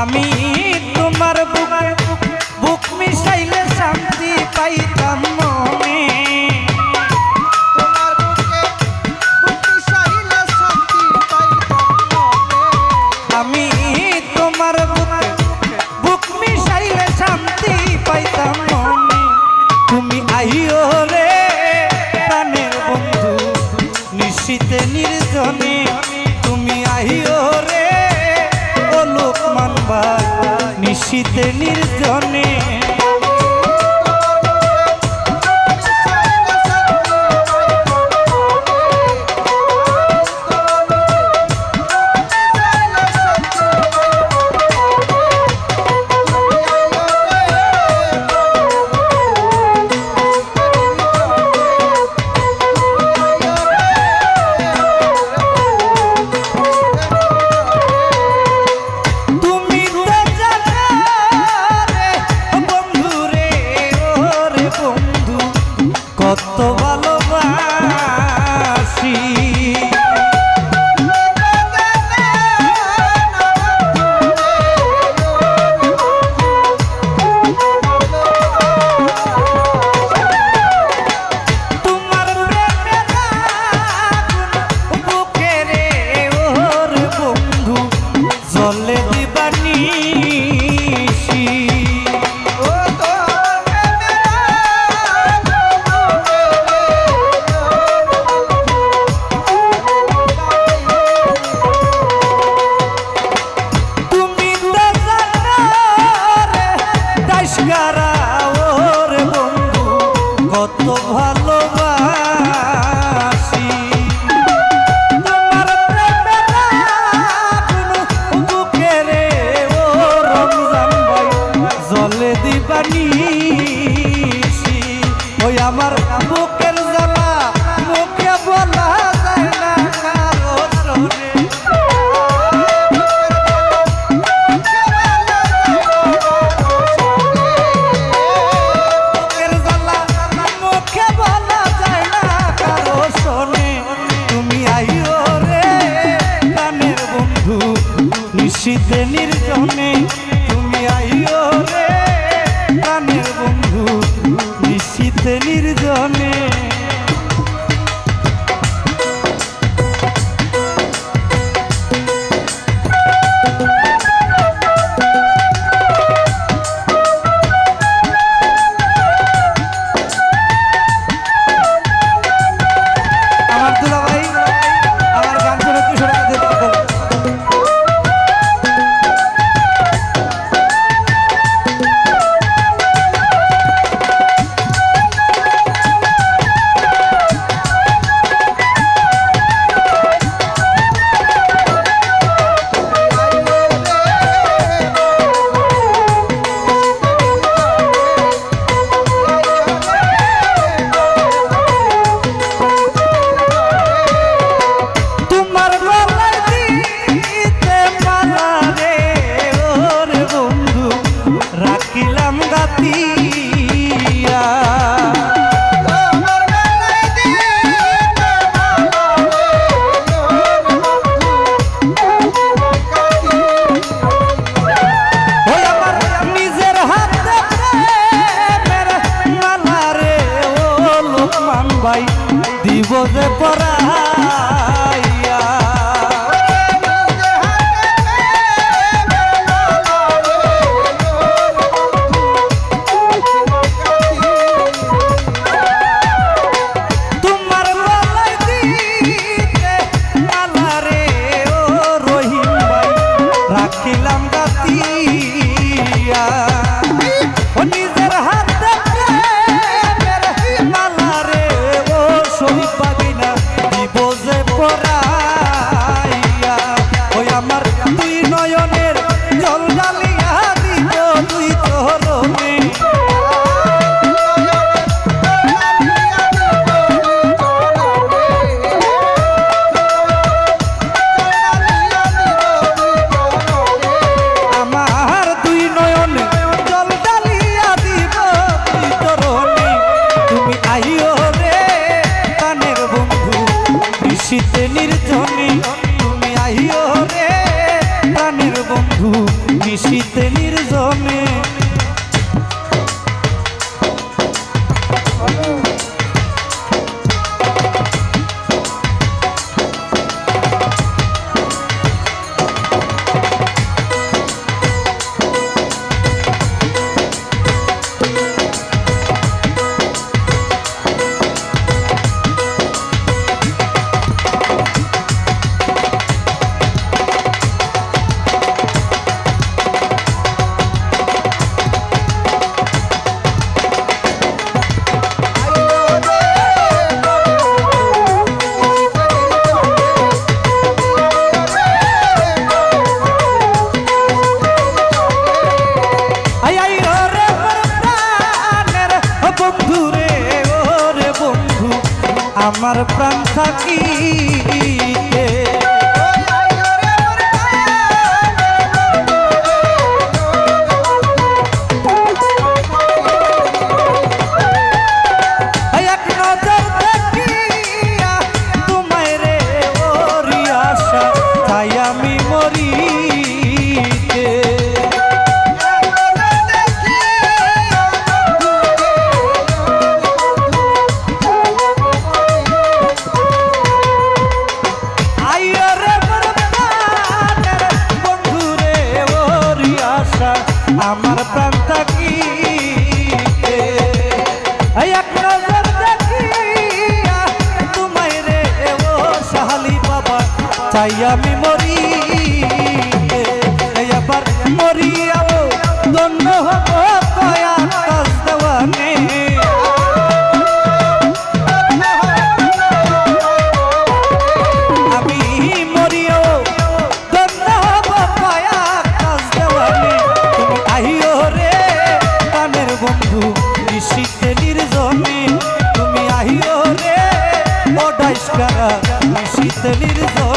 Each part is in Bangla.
আমি তোমার বুকে বুক মিশাইলে শান্তি পাইতাম। শীতে নির্জনে need. সবাই দিব যে পড়া শীতে আমার প্রাণ থাকিতে চাই আমি মরি। এই আবার মরিয়াও দন্য হব কাজ দেওয়ানে। আমি মরিও দন্য হব কাজ দেওয়ানে। তুমি আহিও রে কানের বন্ধু নিশীতে নির্জনে। তুমি আহিও রে ও ডাইসকারা নিশীতে নির্জনে।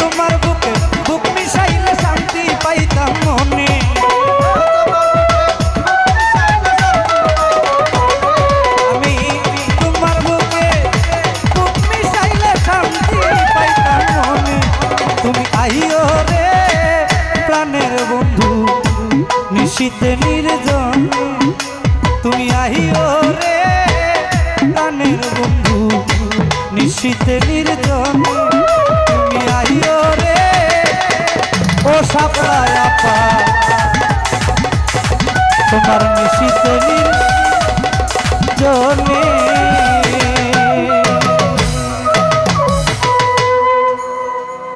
তোমার বুকে, বুক মিশাইলে শান্তি পাইতাম মনে। আইও রে প্রাণের বন্ধু, নিশীতে নির্জন। তুমি আহিও রে প্রাণের বন্ধু নির্জন। তোমার নিশীতে